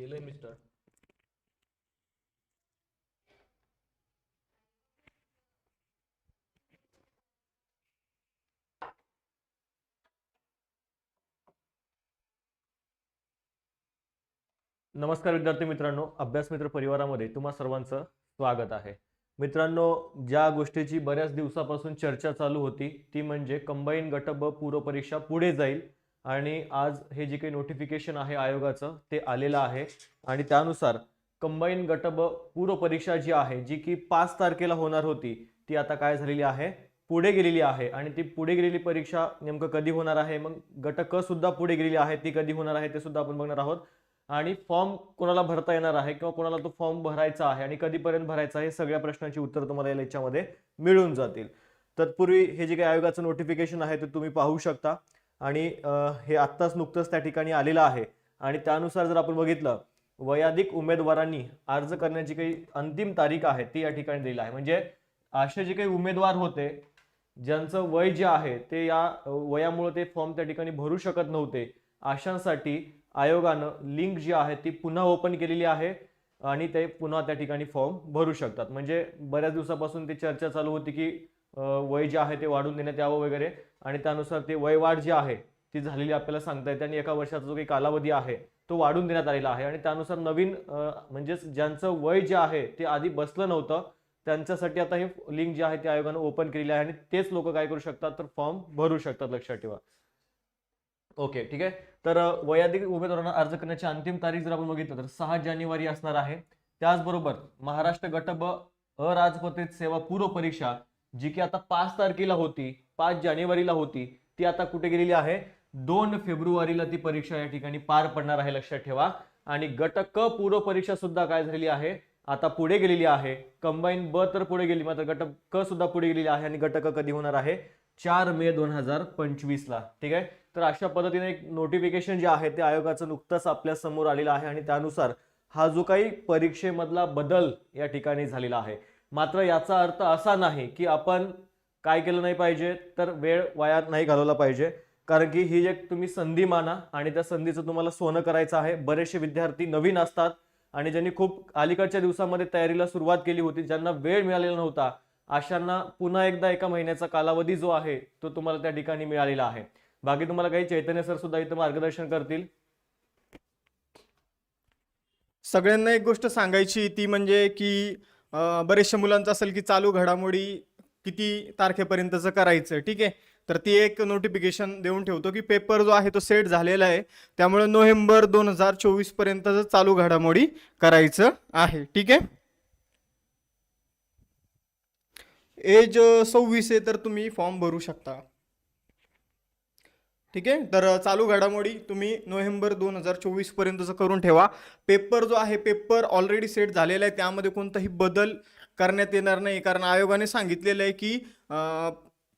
केलंय मिस्टर. नमस्कार विद्यार्थी मित्रांनो अभ्यास मित्र परिवारामध्ये तुम्हा सर्वांचं स्वागत आहे. मित्रांनो ज्या गोष्टीची बऱ्याच दिवसापासून चर्चा चालू होती ती म्हणजे कंबाईन गट ब पूर्वपरीक्षा पुढे जाईल. आणि आज हे जे काही नोटिफिकेशन आहे आयोगाचं ते आलेलं आहे. आणि त्यानुसार कंबाईन गट ब पूर्व परीक्षा जी आहे जी की पाच तारखेला होणार होती ती आता काय झालेली आहे? पुढे गेलेली आहे. आणि ती पुढे गेलेली परीक्षा नेमकं कधी होणार आहे? मग गट क सुद्धा पुढे गेलेली आहे ती कधी होणार आहे ते सुद्धा आपण बघणार आहोत. आणि फॉर्म कोणाला भरता येणार आहे किंवा कोणाला तो फॉर्म भरायचा आहे आणि कधीपर्यंत भरायचा आहे हे सगळ्या प्रश्नांची उत्तर तुम्हाला या याच्यामध्ये मिळून जातील. तत्पूर्वी हे जे काही आयोगाचं नोटिफिकेशन आहे ते तुम्ही पाहू शकता. आणि हे आत्ताच नुकतंच त्या ठिकाणी आलेलं आहे. आणि त्यानुसार जर आपण बघितलं वयाधिक उमेदवारांनी अर्ज करण्याची काही अंतिम तारीख आहे ती या ठिकाणी दिली आहे. म्हणजे असे जे काही उमेदवार होते ज्यांचं वय जे आहे ते या वयामुळे ते फॉर्म त्या ठिकाणी भरू शकत नव्हते. अशांसाठी आयोगानं लिंक जी आहे ती पुन्हा ओपन केलेली आहे आणि ते पुन्हा त्या ठिकाणी फॉर्म भरू शकतात. म्हणजे बऱ्याच दिवसापासून ती चर्चा चालू होती की वय जे आहे ते वाढून देण्यात यावं वगैरे. आणि त्यानुसार ते वयवाढ जी आहे ती झालेली आपल्याला सांगता येते. आणि एका वर्षाचा जो काही कालावधी आहे तो वाढून देण्यात आलेला आहे. आणि त्यानुसार नवीन म्हणजेच ज्यांचं वय जे आहे ते आधी बसलं नव्हतं त्यांच्यासाठी आता हे लिंक जे आहे ते आयोगानं ओपन केलेली आहे. आणि तेच लोक काय करू शकतात तर फॉर्म भरू शकतात लक्षात ठेवा. ओके ठीक आहे. तर वयाधिक उमेदवारांना अर्ज करण्याची अंतिम तारीख जर आपण बघितलं तर सहा जानेवारी असणार आहे. त्याचबरोबर महाराष्ट्र गट ब अराजपत्रित सेवा पूर्व परीक्षा जी की आता पाच तारखेला होती पाच जानेवारीला होती ती आता कुठे गेलेली आहे? दोन फेब्रुवारीला ती परीक्षा या ठिकाणी पार पडणार आहे लक्षात ठेवा. आणि गट क पूर्व परीक्षा सुद्धा काय झालेली आहे? आता पुढे गेलेली आहे. कंबाईन ब तर पुढे गेली मात्र गट क सुद्धा पुढे गेलेली आहे आणि गट क कधी होणार आहे? चार मे दोन हजार पंचवीस ला ठीक आहे? तर अशा पद्धतीने एक नोटिफिकेशन जे आहे ते आयोगाचं नुकतंच आपल्यासमोर आलेलं आहे आणि त्यानुसार हा जो काही परीक्षेमधला बदल या ठिकाणी झालेला आहे. मात्र याचा अर्थ असा नाही की आपण काय केलं नाही पाहिजे तर वेळ वाया नाही घालवला पाहिजे. कारण की ही एक तुम्ही संधी माना आणि त्या संधीचं तुम्हाला सोनं करायचं आहे. बरेचसे विद्यार्थी नवीन असतात आणि ज्यांनी खूप अलीकडच्या दिवसामध्ये तयारीला सुरुवात केली होती ज्यांना वेळ मिळालेला नव्हता अशांना पुन्हा एकदा एका महिन्याचा कालावधी जो आहे तो तुम्हाला त्या ठिकाणी मिळालेला आहे. बाकी तुम्हाला काही चैतन्य सर सुद्धा इथं मार्गदर्शन करतील. सगळ्यांना एक गोष्ट सांगायची ती म्हणजे की बरेचशा मुलांचं असेल की चालू घडामोडी किती तारखेपर्यंतचं करायचं ठीक आहे? तर ती एक नोटिफिकेशन देऊन ठेवतो की पेपर जो आहे तो सेट झालेला आहे. त्यामुळे नोव्हेंबर दोन हजार चोवीस पर्यंतच चालू घडामोडी करायचं आहे ठीक आहे? एज सव्वीस आहे तर तुम्ही फॉर्म भरू शकता. ठीक आहे? तर चालू घडामोडी तुम्ही नोव्हेंबर दोन हजार चोवीसपर्यंतचं करून ठेवा. पेपर जो आहे पेपर ऑलरेडी सेट झालेला आहे. त्यामध्ये कोणताही बदल करण्यात येणार नाही. कारण आयोगाने सांगितलेलं आहे की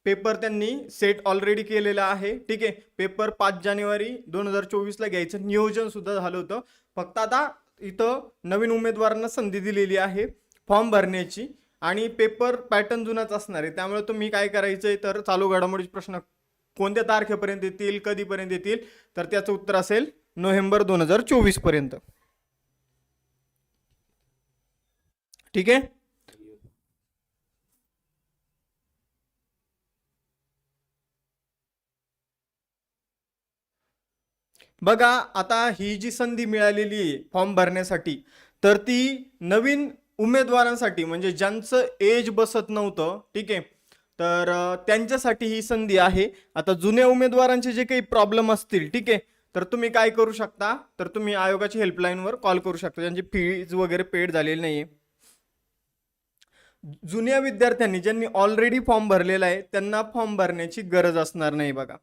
पेपर त्यांनी सेट ऑलरेडी केलेला आहे. ठीक आहे? पेपर पाच जानेवारी दोन हजार चोवीसला घ्यायचं. नियोजन सुद्धा झालं होतं. फक्त आता इथं नवीन उमेदवारांना संधी दिलेली आहे. फॉर्म भरण्याची. आणि पेपर पॅटर्न जुनाच असणार आहे. त्यामुळे तुम्ही काय करायचं आहे तर चालू घडामोडीचे प्रश्न कोणत्या तारखेपर्यंत येतील कधीपर्यंत येतील? तर त्याचं उत्तर असेल नोव्हेंबर दोन हजार चोवीसपर्यंत. ठीक आहे? बघा आता ही जी संधी मिळालेली आहे फॉर्म भरण्यासाठी तर ती नवीन उमेदवारांसाठी म्हणजे ज्यांचं एज बसत नव्हतं ठीक आहे तर त्यांच्यासाठी ही संधी आहे. आता जुन्या उमेदवारांचे जे काही प्रॉब्लेम असतील ठीक आहे? तर तुम्ही काय करू शकता? तर तुम्ही आयोगाच्या हेल्पलाईनवर कॉल करू शकता. ज्यांची फीज वगैरे पेड झालेली नाही जुन्या विद्यार्थ्यांनी ज्यांनी ऑलरेडी फॉर्म भरलेला आहे त्यांना फॉर्म भरण्याची गरज असणार नाही बघा.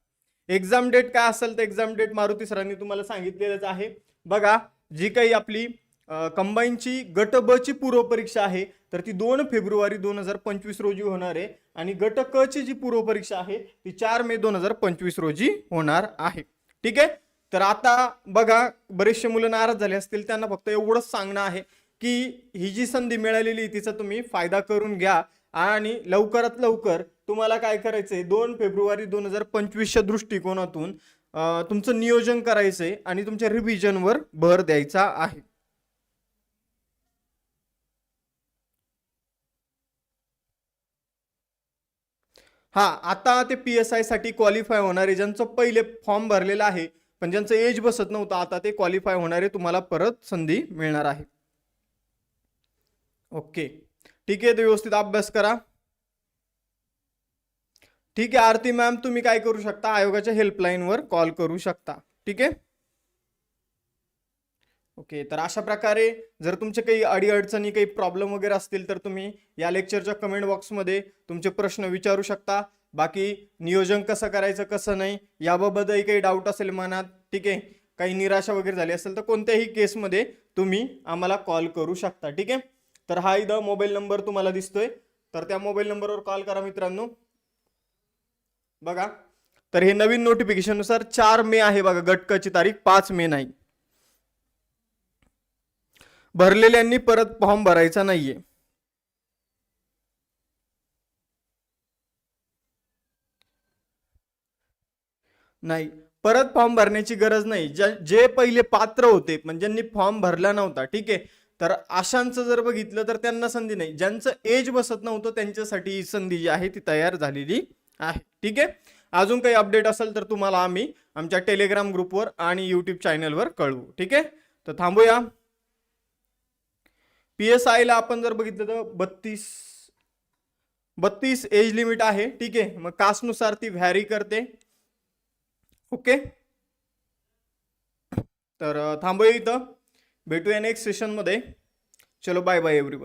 एक्झाम डेट काय असेल तर एक्झाम डेट मारुती सरांनी तुम्हाला सांगितलेलंच आहे. बघा जी काही आपली कंबाईनची गट ब ची आहे तर ती दोन फेब्रुवारी दोन हजार पंचवीस रोजी होणार आहे आणि गट क ची जी पूर्वपरीक्षा आहे ती चार मे दोन हजार पंचवीस रोजी होणार आहे. ठीक आहे? तर आता बघा बरेचसे मुलं नाराज झाले असतील त्यांना फक्त एवढंच सांगणं आहे की ही जी संधी मिळालेली आहे, तिचा तुम्ही फायदा करून घ्या आणि लवकरात लवकर तुम्हाला काय करायचंय दोन फेब्रुवारी दोन हजार पंचवीसच्या दृष्टिकोनातून तुमचं नियोजन करायचंय आणि तुमच्या रिव्हिजनवर भर द्यायचा आहे. हां आता ते पी एस आयसाठी क्वालिफाय होणारे ज्यांचं पहिले फॉर्म भरलेला आहे पण ज्यांचं एज बसत नव्हतं आता ते क्वालिफाय होणारे तुम्हाला परत संधी मिळणार आहे. ओके ठीक आहे तर व्यवस्थित अभ्यास करा. ठीक आहे आरती मॅम तुम्ही काय करू शकता? आयोगाच्या हेल्पलाईनवर कॉल करू शकता. ठीक आहे? ओके तर अशा प्रकारे जर तुमचे काही अडीअडचणी काही प्रॉब्लेम वगैरे असतील तर तुम्ही या लेक्चरच्या कमेंट बॉक्समध्ये तुमचे प्रश्न विचारू शकता. बाकी नियोजन कसं करायचं कसं नाही याबाबतही काही डाऊट असेल मनात ठीक आहे? काही निराशा वगैरे झाली असेल तर कोणत्याही केसमध्ये तुम्ही आम्हाला कॉल करू शकता ठीक आहे? तर हा इथं मोबाईल नंबर तुम्हाला दिसतोय. तर त्या मोबाईल नंबरवर कॉल करा मित्रांनो. बघा. तर हे नवीन नोटिफिकेशननुसार चार मे आहे बघा गटकाची तारीख पाच मे नाही. भरलेल्यांनी परत फॉर्म भरायचा नाहीये. नाही परत फॉर्म भरण्याची गरज नाही. ज्या जे पहिले पात्र होते म्हणजे ज्यांनी फॉर्म भरला नव्हता ठीक आहे तर अशांचं जर बघितलं तर त्यांना संधी नाही. ज्यांचं एज बसत नव्हतं त्यांच्यासाठी ही संधी जी आहे ती तयार झालेली आहे. ठीक आहे? अजून काही अपडेट असेल तर तुम्हाला आम्ही आमच्या टेलिग्राम ग्रुपवर आणि यूट्यूब चॅनलवर कळवू. ठीक आहे? तर थांबूया. पी एस आयला आपण जर बघितलं तर बत्तीस बत्तीस एज लिमिट आहे. ठीक आहे. मग कास्टनुसार ती व्हॅरी करते. ओके? तर थांबूया इथं. भेटूया नेक्स्ट सेशनमध्ये चलो बाय बाय एव्हरीवन